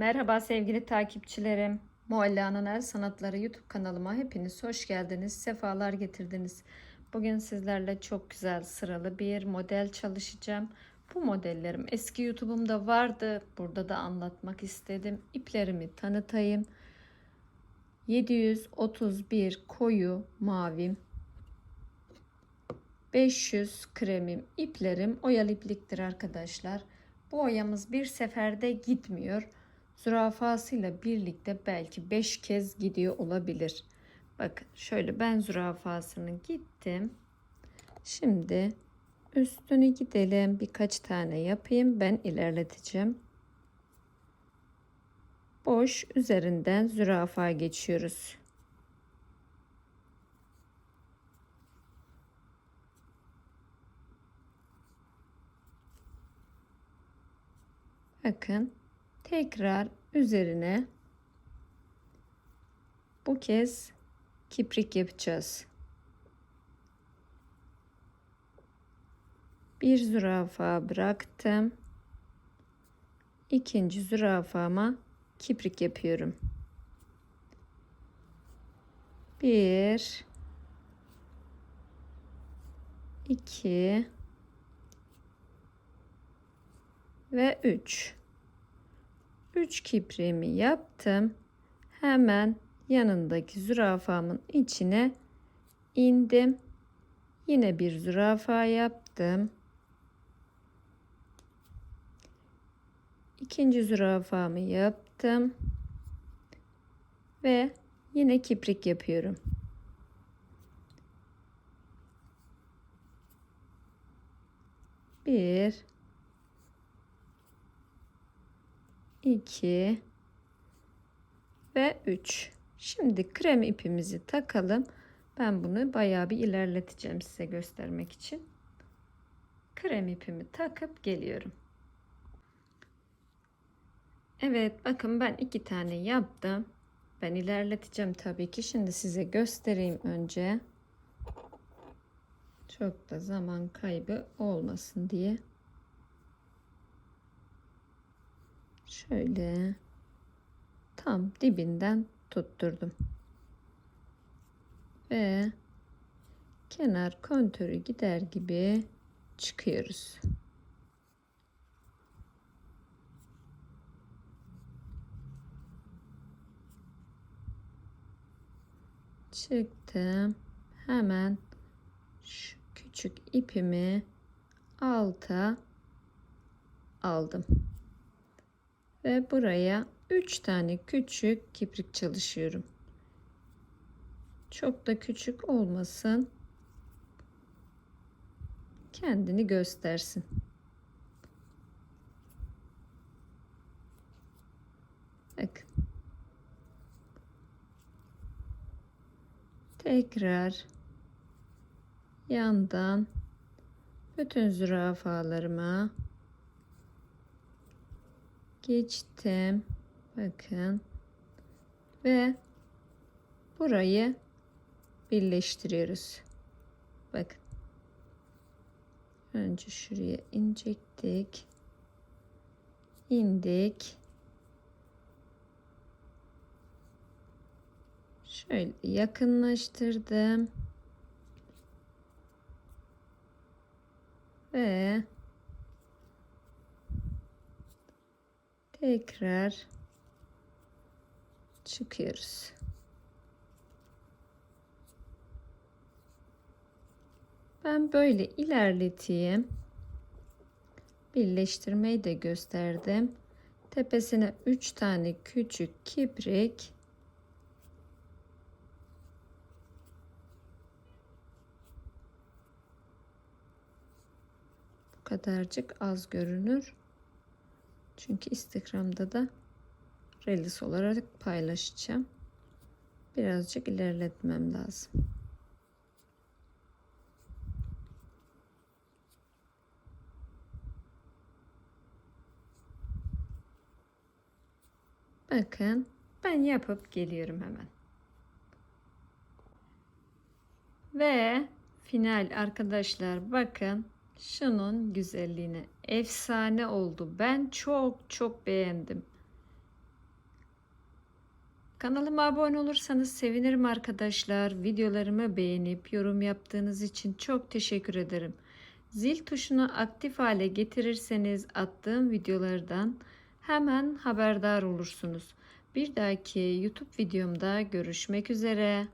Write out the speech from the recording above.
Merhaba sevgili takipçilerim. Mualla'nın El Sanatları YouTube kanalıma hepiniz hoş geldiniz. Sefalar getirdiniz. Bugün sizlerle çok güzel sıralı bir model çalışacağım. Bu modellerim eski YouTube'umda vardı. Burada da anlatmak istedim. İplerimi tanıtayım. 731 koyu mavim 500 kremim iplerim oyalı ipliktir arkadaşlar. Bu oyamız bir seferde gitmiyor. Zürafasıyla birlikte belki 5 kez gidiyor olabilir. Bakın şöyle ben zürafasını gittim. Şimdi üstünü gidelim. Birkaç tane yapayım. Ben ilerleteceğim. Boş üzerinden zürafa geçiyoruz. Bakın tekrar üzerine bu kez kiprik yapacağız. Bir zürafa bıraktım. İkinci zürafama kiprik yapıyorum. Bir, iki ve üç. 3 kipriğimi yaptım. Hemen yanındaki zürafamın içine indim. Yine bir zürafa yaptım. İkinci zürafamı yaptım. Ve yine kiprik yapıyorum. Bir 2 ve 3. Şimdi krem ipimizi takalım. Ben bunu bayağı bir ilerleteceğim size göstermek için. Krem ipimi takıp geliyorum. Evet bakın ben iki tane yaptım. Ben ilerleteceğim tabii ki. Şimdi size göstereyim önce. Çok da zaman kaybı olmasın diye. Şöyle tam dibinden tutturdum. Ve kenar kontörü gider gibi çıkıyoruz. Çıktım. Hemen şu küçük ipimi alta aldım ve buraya 3 tane küçük kiprik çalışıyorum. Çok da küçük olmasın. Kendini göstersin. Bakın. Tekrar yandan bütün zürafalarıma geçtim. Bakın. Ve burayı birleştiriyoruz. Bakın. Önce şuraya inecektik. indik. Şöyle yakınlaştırdım. Ve tekrar çıkıyoruz. Ben böyle ilerleteyim. Birleştirmeyi de gösterdim. Tepesine 3 tane küçük kibrik bu kadarcık az görünür. Çünkü Instagram'da da Reels olarak paylaşacağım. Birazcık ilerletmem lazım. Bakın ben yapıp geliyorum hemen. Ve final arkadaşlar bakın Şunun güzelliğine efsane oldu. Ben çok çok beğendim. Kanalıma abone olursanız sevinirim arkadaşlar. Videolarımı beğenip yorum yaptığınız için çok teşekkür ederim. Zil tuşunu aktif hale getirirseniz attığım videolardan hemen haberdar olursunuz. Bir dahaki YouTube videomda görüşmek üzere.